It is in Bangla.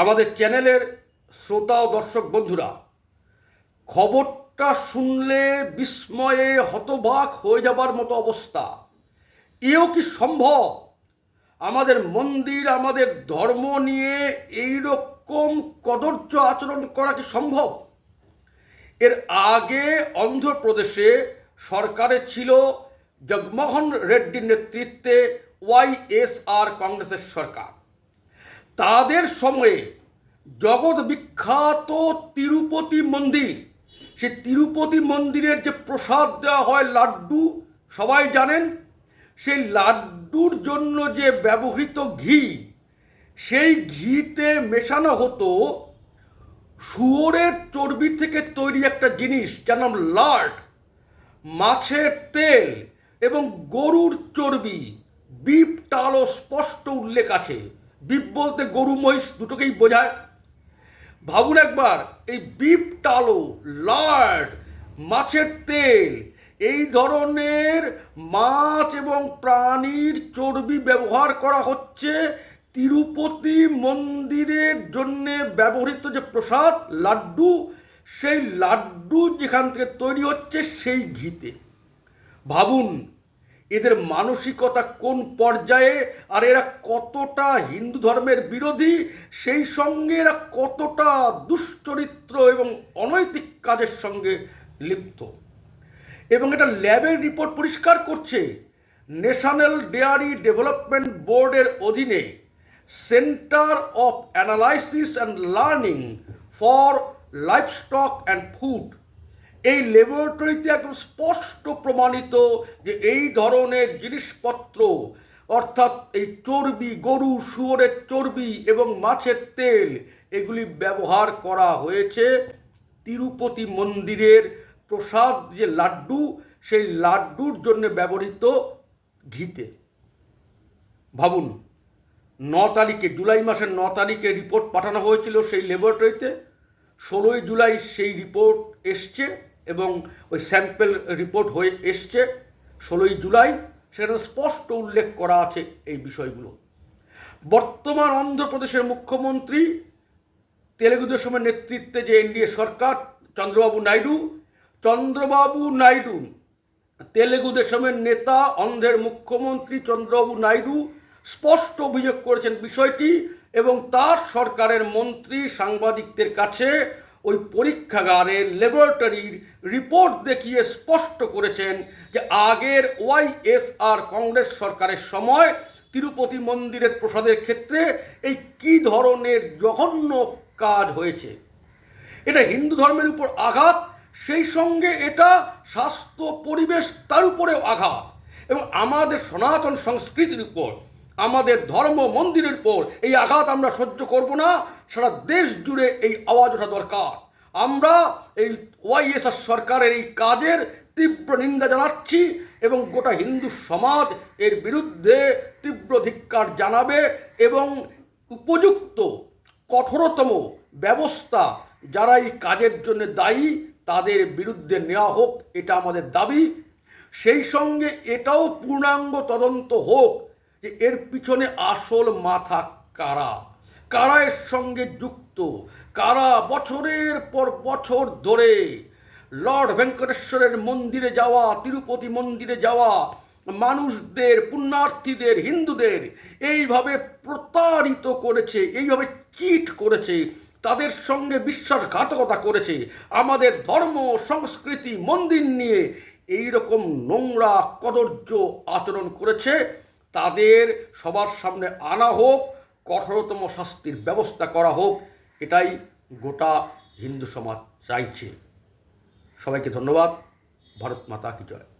আমাদের চ্যানেলের শ্রোতা ও দর্শক বন্ধুরা, খবরটা শুনলে বিস্ময়ে হতবাক হয়ে যাবার মতো অবস্থা। এও কি সম্ভব? আমাদের মন্দির, আমাদের ধর্ম নিয়ে এই রকম কদর্য আচরণ করা কি সম্ভব? এর আগে অন্ধ্রপ্রদেশে সরকারে ছিল জগমোহন রেড্ডির নেতৃত্বে ওয়াইএসআর কংগ্রেসের সরকার। তাদের সময়ে জগৎ বিখ্যাত তিরুপতি মন্দির সে তিরুপতি মন্দিরের যে প্রসাদ দেওয়া হয় লাড্ডু, সবাই জানেন? সেই লাড্ডুর জন্য যে ব্যবহৃত ঘি, সেই ঘিতে মেশানো হতো শুয়োরের চর্বি থেকে তৈরি একটা জিনিস যার নাম লাড মাছের তেল এবং গরুর চর্বি। বিপ টালও স্পষ্ট উল্লেখ আছে। বলতে গরু মহিষ দুটোকেই বোঝায়। ভাবুন একবার, এই বিপ টালো, লার্ড, মাছের তেল, এই ধরনের মাছ এবং প্রাণীর চর্বি ব্যবহার করা হচ্ছে তিরুপতি মন্দিরের জন্যে ব্যবহৃত যে প্রসাদ, লাড্ডু, সেই লাড্ডু যেখান থেকে তৈরি হচ্ছে সেই ঘিতে। ভাবুন এদের মানসিকতা কোন পর্যায়ে আর এরা কতটা হিন্দু ধর্মের বিরোধী, সেই সঙ্গে এরা কতটা দুশ্চরিত্র এবং অনৈতিক কাজের সঙ্গে লিপ্ত। এবং এটা ল্যাবের রিপোর্ট পরিষ্কার করছে, ন্যাশনাল ডেয়ারি ডেভেলপমেন্ট বোর্ডের অধীনে centre of analysis and learning for livestock and food. এই ল্যাবরেটরিতে একদম স্পষ্ট প্রমাণিত যে এই ধরনের জিনিসপত্র, অর্থাৎ এই চর্বি, গরু, শুয়োরের চর্বি এবং মাছের তেল, এগুলি ব্যবহার করা হয়েছে তিরুপতি মন্দিরের প্রসাদ যে লাড্ডু, সেই লাড্ডুর জন্য ব্যবহৃত ঘিতে। ভাবুন, ন তারিখে, জুলাই মাসের ন তারিখে রিপোর্ট পাঠানো হয়েছিল সেই ল্যাবরেটরিতে ষোলোই জুলাই সেই রিপোর্ট এসছে। এবং ওই স্যাম্পেল রিপোর্ট হয়ে এসছে ষোলোই জুলাই, সেখানে স্পষ্ট উল্লেখ করা আছে এই বিষয়গুলো। বর্তমান অন্ধ্রপ্রদেশের মুখ্যমন্ত্রী তেলেগু দেশমের নেতৃত্বে যে এনডিএ সরকার, চন্দ্রবাবু নাইডু চন্দ্রবাবু নাইডু তেলেগু দেশমের নেতা, অন্ধ্রের মুখ্যমন্ত্রী চন্দ্রবাবু নাইডু স্পষ্ট অভিযোগ করেছেন বিষয়টি এবং তার সরকারের মন্ত্রী সাংবাদিকদের কাছে ওই পরীক্ষাগারের ল্যাবরেটরির রিপোর্ট দেখিয়ে স্পষ্ট করেছেন যে আগের ওয়াইএসআর কংগ্রেস সরকারের সময় তিরুপতি মন্দিরের প্রসাদের ক্ষেত্রে এই কী ধরনের জঘন্য কাজ হয়েছে। এটা হিন্দু ধর্মের উপর আঘাত, সেই সঙ্গে এটা স্বাস্থ্য, পরিবেশ তার উপরেও আঘাত এবং আমাদের সনাতন সংস্কৃতির উপর। আমাদের ধর্ম মন্দিরের পর এই আঘাত আমরা সহ্য করব না, সারা দেশ জুড়ে এই আওয়াজ ওঠা দরকার। আমরা এই ওয়াইএসআর সরকারের এই কাজের তীব্র নিন্দা জানাচ্ছি এবং গোটা হিন্দু সমাজ এর বিরুদ্ধে তীব্র ধিক্কার জানাবে এবং উপযুক্ত, কঠোরতম ব্যবস্থা যারা এই কাজের জন্য দায়ী, তাদের বিরুদ্ধে নেওয়া হোক, এটা আমাদের দাবি। সেই সঙ্গে এটাও পূর্ণাঙ্গ তদন্ত হোক যে এর পিছনে আসল মাথা কারা? কারা এর সঙ্গে যুক্ত, কারা বছরের পর বছর ধরে লর্ড ভেঙ্কটেশ্বরের মন্দিরে যাওয়া, তিরুপতি মন্দিরে যাওয়া, মানুষদের, পুণ্যার্থীদের, হিন্দুদের এইভাবে প্রতারিত করেছে, এইভাবে চিট করেছে, তাদের সঙ্গে বিশ্বাসঘাতকতা করেছে, আমাদের ধর্ম, সংস্কৃতি, মন্দির নিয়ে এই রকম নোংরা কদর্য আচরণ করেছে। তাদের সবার সামনে আনা হোক, কঠোরতম শাস্তির ব্যবস্থা করা হোক, এটাই গোটা হিন্দু সমাজ চাইছে। সবাইকে ধন্যবাদ। ভারত মাতা কি জয়।